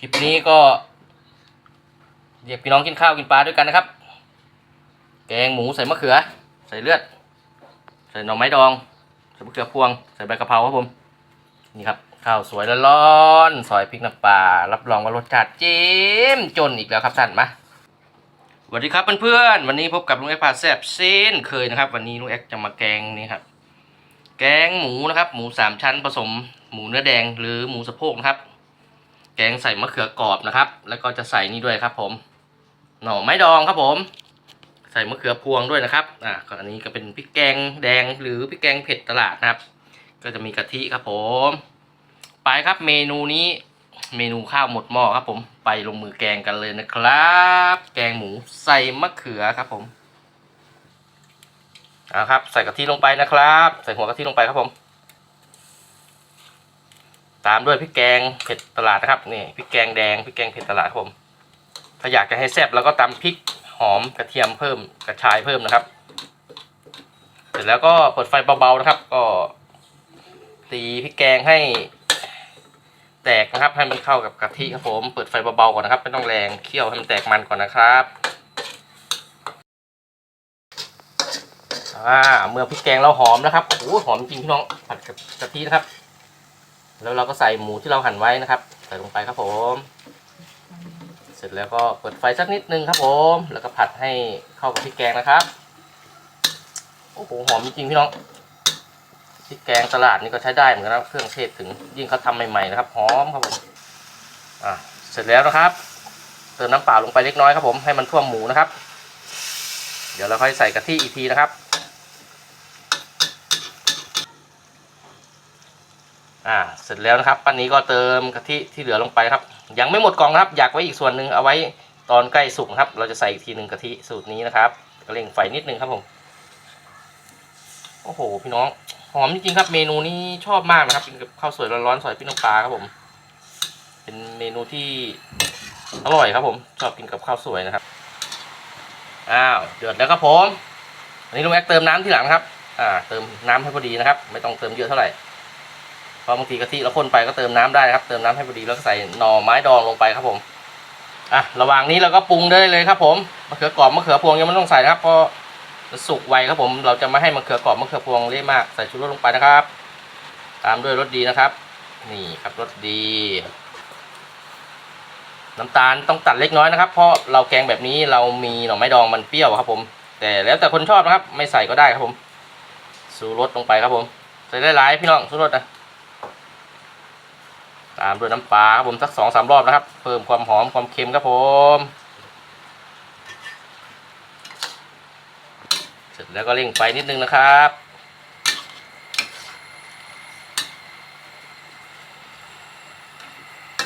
คลิปนี้ก็เรียกพี่น้องกินข้าวกินปลาด้วยกันนะครับ แกงหมูใส่มะเขือ ใส่เลือด ใส่หน่อไม้ดอง ใส่มะเขือพวง ใส่ใบกะเพราครับผม นี่ครับ ข้าวสวยร้อนๆซอยพริกน้ำปลา รับรองว่ารสชาติเจ้มจนอีกแล้วครับท่านมาสวัสดีครับเพื่อนๆวันนี้พบกับลุงแอ๊กพาแซบเส้นเคยนะครับ วันนี้ลุงแอ๊กจะมาแกงนี่ครับ แกงหมูนะครับ หมูสามชั้นผสมหมูเนื้อแดงหรือหมูสะโพกนะครับ แกงใส่มะเขือกรอบนะครับ แล้วก็จะใส่นี่ด้วยครับ ผม หน่อไม้ดองครับผม ใส่มะเขือพวงด้วยนะครับ อ่าก็อันนี้ก็เป็นพริกแกงแดงหรือพริกแกงเผ็ดตลาดนะครับ ก็จะมีกะทิครับผม ไปครับเมนูนี้ เมนูข้าวหมดหม้อครับ ผม ไปลงมือแกงกันเลยนะครับ แกงหมูใส่มะเขือครับผมเอาครับ ใส่กะทิลงไปนะครับ ใส่หัวกะทิลงไปครับผม ตามด้วยพริกแกงเผ็ดตลาดนะครับนี่พริกแกงแดงพริกแกงเผ็ดตลาดครับผมถ้าอยากจะให้แซ่บแล้วก็ตำพริกหอมกระเทียมเพิ่มกระชายเพิ่มนะครับ เสร็จแล้วก็เปิดไฟเบาๆนะครับ ก็ตีพริกแกงให้แตกนะครับให้มันเข้ากับกะทิครับผมเปิดไฟเบาๆก่อนนะครับไม่ต้องแรงเคี่ยวให้มันแตกมันก่อนนะครับอ่าเมื่อพริกแกงเราหอมนะครับโอ้หอมจริงพี่น้องผัดกับกะทินะครับ แล้วเราก็ใส่หมูที่เราหั่นไว้นะครับ ใส่ลงไปครับผม เสร็จแล้วก็เปิดไฟสักนิดนึงครับผม แล้วก็ผัดให้เข้ากับพริกแกงนะครับ โอ้โหหอมจริงพี่น้องพริกแกงตลาดนี่ก็ใช้ได้เหมือนกันนะเครื่องเทศถึงยิ่งเขาทำใหม่ๆนะครับหอมครับผมอะเสร็จแล้วนะครับ เติมน้ำเปล่าลงไปเล็กน้อยครับผมให้มันท่วมหมูนะครับ เดี๋ยวเราค่อยใส่กะทิอีกทีนะครับ อ่าเสร็จแล้วนะครับปั้นนี้ก็เติมกะทิที่เหลือลงไปครับ ยังไม่หมดกล่องครับ อยากไว้อีกส่วนหนึ่งเอาไว้ตอนใกล้สุกครับ เราจะใส่อีกทีหนึ่งกะทิสูตรนี้นะครับก็เร่งไฟนิดนึงครับผมโอ้โหพี่น้องหอมจริงๆครับ เมนูนี้ชอบมากนะครับกินกับข้าวสวยร้อนๆซอยพริกน้ำปลาครับผม เป็นเมนูที่อร่อยครับผมชอบกินกับข้าวสวยนะครับอ้าวเดือดแล้วครับผมอันนี้ลุงแอ๊กเติมน้ำที่หลังครับ อ่า เติมน้ำให้พอดีนะครับ ไม่ต้องเติมเยอะเท่าไหร่ ราะบางทีกะทิเราข้นไปก็เติมน้ำได้นะครับ เติมน้ำให้พอดีแล้วก็ใส่หน่อไม้ดองลงไปครับผมอะระหว่างนี้เราก็ปรุงได้เลยครับผมมะเขือกรอบมะเขือพวงยังไม่ต้องใส่นะครับเพราะจะสุกไวครับผมเราจะไม่ให้มะเขือกรอบมะเขือพวงเละมากใส่ชูรสลงไปนะครับ ตามด้วยรสดีนะครับ นี่ครับรสดี น้ำตาลต้องตัดเล็กน้อยนะครับ เพราะเราแกงแบบนี้เรามีหน่อไม้ดองมันเปรี้ยวครับผม แต่แล้วแต่คนชอบนะครับ ไม่ใส่ก็ได้ครับผม สูรสลงไปครับผม ใส่ได้หลายพี่น้องสูรสนะ ตามด้วยน้ำปลาครับผมสักสองสามรอบนะครับ เพิ่มความหอมความเค็มครับผม เสร็จแล้วก็เร่งไฟนิดนึงนะครับ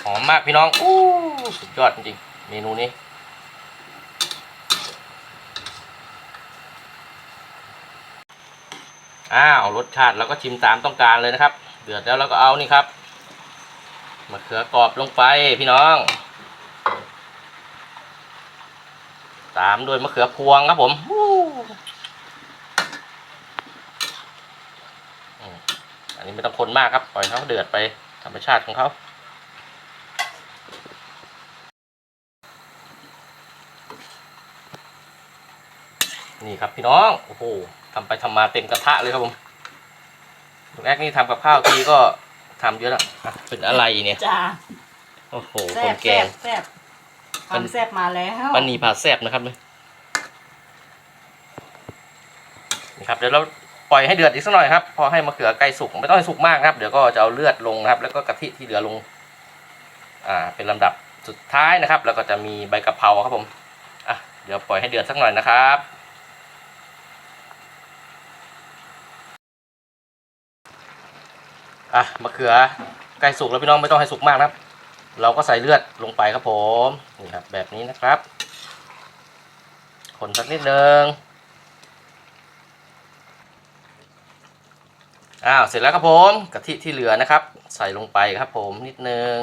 หอมมากพี่น้องอู้สุดยอดจริงๆเมนูนี้ อ้าวรสชาติเราก็ชิมตามต้องการเลยนะครับ เดือดแล้วเราก็เอานี่ครับ มะเขือกรอบลงไปพี่น้อง ตามด้วยมะเขือพวงครับผมอันนี้ไม่ต้องคนมากครับ ปล่อยเขาเดือดไปธรรมชาติของเขานี่ครับพี่น้องโอ้โหทำไปทำมาเต็มกระทะเลยครับผมลุงแอ๊กนี่ทำกับข้าวทีก็ ทำเยอะแล้วอะเป็นอะไรเนี่ย จ้าโอ้โห แซ่คบนแกแซ่ง บแซ่บมันทำแซ่บมาแล้วปันนีผ่าแซบนะครับเนี่ยนี่ครับ เดี๋ยวเราปล่อยให้เดือดอีกสักหน่อยครับ พอให้มะเขือใกล้สุก ไม่ต้องให้สุกมากนะครับ เดี๋ยวก็จะเอาเลือดลงนะครับ แล้วก็กะทิที่เหลือลง อ่า เป็นลำดับสุดท้ายนะครับ แล้วก็จะมีใบกะเพราครับผม อะ เดี๋ยวปล่อยให้เดือดสักหน่อยนะครับ อะมะเขือใกล้สุกแล้วพี่น้องไม่ต้องให้สุกมากนะครับ เราก็ใส่เลือดลงไปครับผมนี่ครับแบบนี้นะครับ คนสักนิดนึงอ้าวเสร็จแล้วครับผมกะทิที่เหลือนะครับ ใส่ลงไปครับผมนิดนึง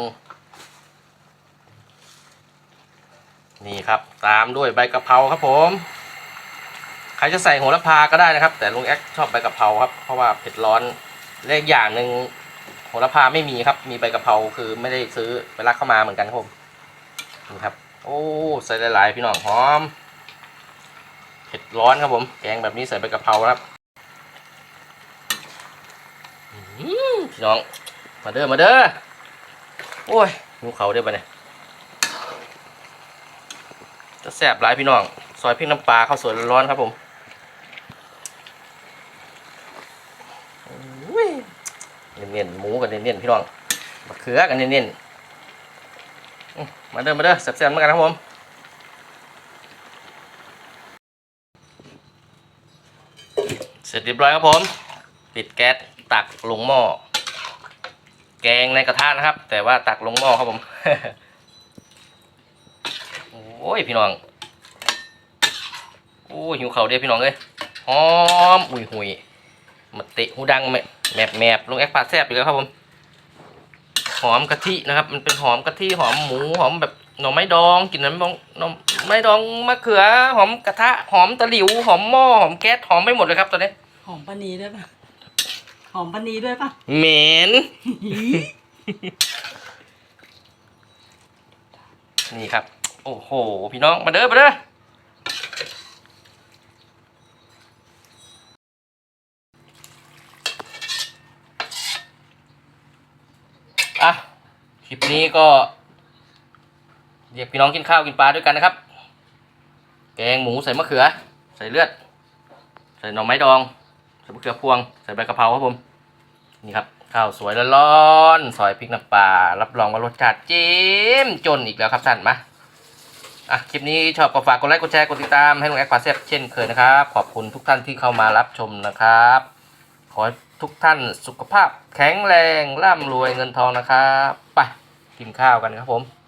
นี่ครับตามด้วยใบกะเพราครับผม ใครจะใส่โหระพาก็ได้นะครับ แต่ลุงแอ๊กชอบใบกะเพราครับเพราะว่าเผ็ดร้อนเลขอย่างหนึ่ง โหระพาไม่มีครับ มีใบกะเพราคือไม่ได้ซื้อไปรักเข้ามาเหมือนกันครับผมนี่ครับ โอ้ใส่หลายๆพี่น้องหอมเผ็ดร้อนครับผมแกงแบบนี้ใส่ใบกะเพราครับพี่น้องมาเด้อมาเด้อโอ้ยหิวเขาได้ปะเนี่ยจะแซ่บหลายพี่น้อง ซอยพริกน้ำปลาข้าวสวยร้อนครับผมอุ้ย เนียนหมูกันเนียนๆพี่น้องมะเขือกันเนียนๆมาเด้อมาเด้อแซ่บๆมือนกันครับผมเสร็จเรียบร้อยครับผม ปิดแก๊สตักลงหม้อแกงในกระทะนะครับ แต่ว่าตักลงหม้อครับผมโอ้ยพี่น้องโอ้ยหิวเข่าเด้อพี่น้องเอ้ยหอมอุยหุยมาเตะหูดังแม แมบแมบลงแอคปาแซบอีกแล้วครับผม หอมกะทินะครับ มันเป็นหอมกะทิหอมหมูหอมแบบหน่อไม้ดองกลินน้ำดองหน่อไม้ดองมะเขือ หอมกระทะหอมตะหลิวหอมหม้อหอมแก๊สหอมไปหมดเลยครับตอนนี้หอมปานีด้วยป่ะหอมปานีด้วยป่ะเหม็นนี่ครับ โอ้โห พี่น้องมาเด้อมาเด้อ อะ คลิปนี้ก็เรียกพี่น้องกินข้าวกินปลาด้วยกันนะครับ แกงหมูใส่มะเขือ ใส่เลือด ใส่หน่อไม้ดอง ใส่มะเขือพวง ใส่ใบกะเพราครับผม นี่ครับข้าวสวยร้อนๆซอยพริกน้ำปลา รับรองว่ารสชาติเจ้มจนอีกแล้วครับท่านมาอะคลิปนี้ชอบก็ฝากกดไลค์กดแชร์กดติดตามให้ลุงแอคปาเซฟเช่นเคยนะครับ ขอบคุณทุกท่านที่เข้ามารับชมนะครับ ขอให้ทุกท่านสุขภาพแข็งแรงร่ำรวยเงินทองนะครับ ไป กินข้าวกันครับผม